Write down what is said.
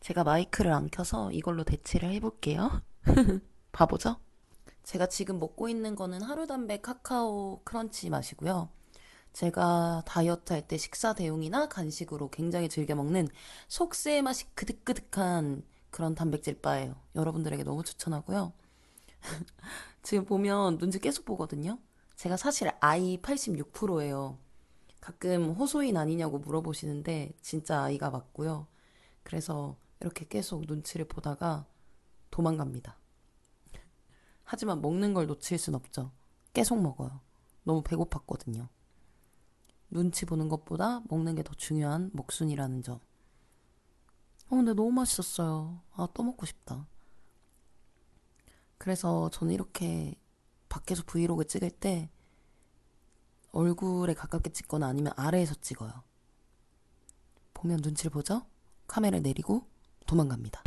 제가 마이크를 안 켜서 이걸로 대체를 해볼게요. 바보죠? 제가 지금 먹고 있는 거는 하루 담배 카카오 크런치 맛이고요. 제가 다이어트 할 때 식사 대용이나 간식으로 굉장히 즐겨 먹는 속세 맛이 그득그득한 그런 단백질 바예요. 여러분들에게 너무 추천하고요. 지금 보면 눈치 계속 보거든요. 제가 사실 아이 86%예요. 가끔 호소인 아니냐고 물어보시는데 진짜 아이가 맞고요. 그래서 이렇게 계속 눈치를 보다가 도망갑니다. 하지만 먹는 걸 놓칠 순 없죠. 계속 먹어요. 너무 배고팠거든요. 눈치 보는 것보다 먹는 게 더 중요한 먹순이라는 점. 어, 근데 너무 맛있었어요. 아, 또 먹고 싶다. 그래서 저는 이렇게 밖에서 브이로그 찍을 때 얼굴에 가깝게 찍거나 아니면 아래에서 찍어요. 보면 눈치를 보죠? 카메라 내리고 도망갑니다.